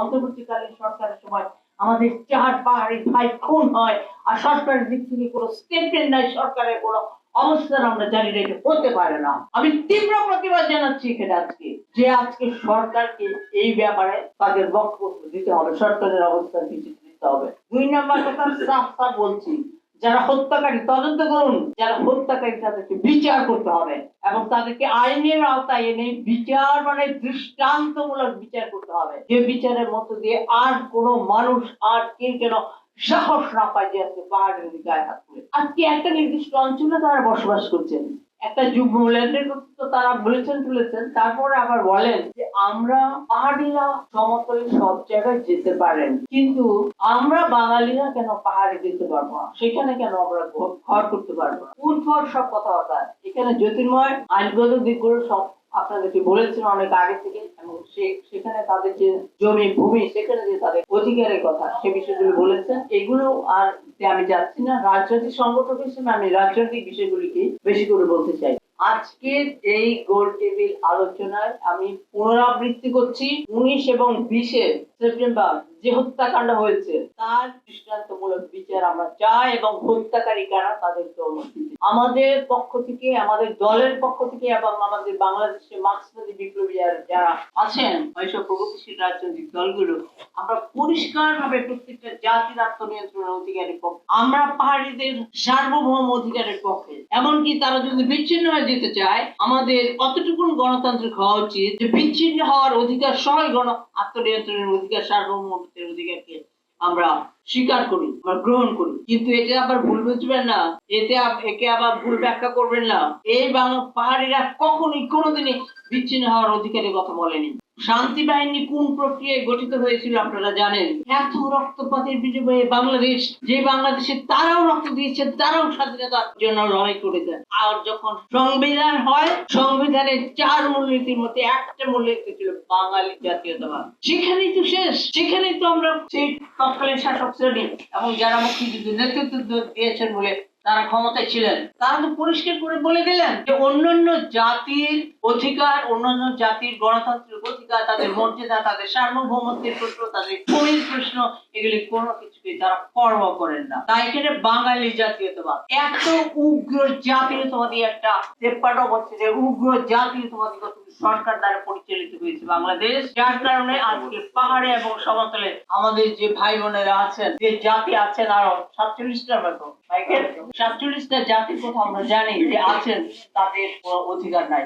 অন্তর্বর্তীকালীন সরকারের সময় আমাদের চার পাহাড়ে ভাই খুন হয় আর সরকারের দিক থেকে কোনো স্টেটমেন্ট নাই, সরকারের কোনো অবস্থান আমরা জানি এটা হতে পারে না। আমি তীব্র প্রতিবাদ জানাচ্ছি এখানে আজকে যে আজকে সরকারকে এই ব্যাপারে তাদের বক্তব্য দিতে হবে, সরকারের অবস্থান কিছু দিতে হবে। দুই নম্বর কথা সাফ সাফ বলছি যারা হত্যাকারী, তদন্ত করুন। যারা হত্যাকারী, তাদেরকে বিচার করতে হবে এবং তাদেরকে আইনের আওতায় এনে বিচার মানে দৃষ্টান্তমূলক বিচার করতে হবে। যে বিচারের মধ্য দিয়ে আর কোনো মানুষ আর কে যেন সাহস না পায় যে আজকে পাহাড়ের গায়ে হাত তুলে। আজকে একটা নির্দিষ্ট অঞ্চলে তারা বসবাস করছেন। একটা যুব ল্যান্ডের তো তারা বলেছেন, তুলেছেন। তারপরে আবার বলেন যে আমরা পাহাড়িরা সমতলে সব জায়গায় যেতে পারেন। কিন্তু আমরা বাঙালিরা কেন পাহাড়ে যেতে পারব না? সেখানে কেন আমরা ঘর- করতে পারব না? উদ্ভট সব কথাবার্তা এখানে জ্যোতির্ময়, আইনগত দিকগুলো সব আপনাদেরকে বলেছেন অনেক আগে থেকে, এবং সেখানে তাদের যে জমি, ভূমি, সেখানে যে তাদের অধিকারের কথা, সে বিষয়গুলো বলেছেন, এগুলো আর আমি যাচ্ছি না। রাজনৈতিক সংগঠক হিসেবে আমি রাজনৈতিক বিষয়গুলিকে বেশি করে বলতে চাই। আজকের এই গোল টেবিল আলোচনায় আমি পুনরাবৃত্তি করছি উনিশ এবং বিশে সেপ্টেম্বর যে হত্যাকাণ্ড হয়েছে, তার দৃষ্টান্তমূলক বিচার আমরা চাই এবং হত্যাকারী কারা তাদেরকে অনুমতি আমাদের পক্ষ থেকে, আমাদের দলের পক্ষ থেকে এবং আমাদের বাংলাদেশে মার্ক্সবাদী বিপ্লবী যারা- যারা আছেন, ওইসব প্রগতিশীল রাজনৈতিক দলগুলো, আমরা পরিষ্কার ভাবে প্রত্যেকটা জাতির আত্মনিয়ন্ত্রণের অধিকারের পক্ষে, আমরা পাহাড়িদের সার্বভৌম অধিকারের পক্ষে, এমনকি তারা যদি বিচ্ছিন্ন হয়ে যেতে চায়, আমাদের কতটুকু গণতান্ত্রিক হওয়া উচিত যে বিচ্ছিন্ন হওয়ার অধিকার সবাই গণ আত্মনিয়ন্ত্রণের অধিকার, সার্বভৌমত্বের অধিকারকে আমরা স্বীকার করি বা গ্রহণ করি। কিন্তু এটা আবার ভুল বুঝবেন না, এতে একে আবার ভুল ব্যাখ্যা করবেন না। এই বাংলা পাহাড়িরা কখনোই কোনোদিনই বিচ্ছিন্ন হওয়ার অধিকারের কথা বলেনি। শান্তি বাহিনী কোন প্রক্রিয়ায় গঠিত হয়েছিল আপনারা জানেন? এত রক্তপাতের বিনিময়ে বাংলাদেশ, যে বাংলাদেশে তারাও রক্ত দিয়েছে, তারাও স্বাধীনতার জন্য লড়াই করেছে। আর যখন সংবিধান হয়, সংবিধানের চার মূলনীতির মধ্যে একটা মূলনীতি ছিল বাঙালি জাতীয়তাবাদ। সেখানেই তো শেষ। সেখানেই তো আমরা সেই তৎকালীন শাসক শ্রেণি এবং যারা মুক্তিযুদ্ধে নেতৃত্ব দিয়েছেন বলে তারা ক্ষমতায় ছিলেন, তারা তো পরিষ্কার করে বলে দিলেন যে অন্যান্য জাতির অধিকার, অন্যান্য জাতির গণতান্ত্রিক অধিকার তাদের মর্যাদা তাদের সার্বভৌমত্বের প্রশ্ন তাদের ভূমির প্রশ্ন এগুলি কোনো কিছুকে তারা কর্ম করেন না। তাই এখানে বাঙালি জাতীয়তাবাদ এত উগ্র জাতীয়তাবাদী একটা তেপ্পান্ন বছরের উগ্র জাতীয়তাবাদী সরকার দ্বারা পরিচালিত হয়েছে বাংলাদেশ। যার কারণে আজকে পাহাড়ে এবং সমতলে আমাদের যে ভাই বোনেরা আছেন যে জাতি আছেন আরও সাতচল্লিশটার মতো সাতচল্লিশটা জাতির কথা আমরা জানি যে আছেন তাদের কোনো অধিকার নাই।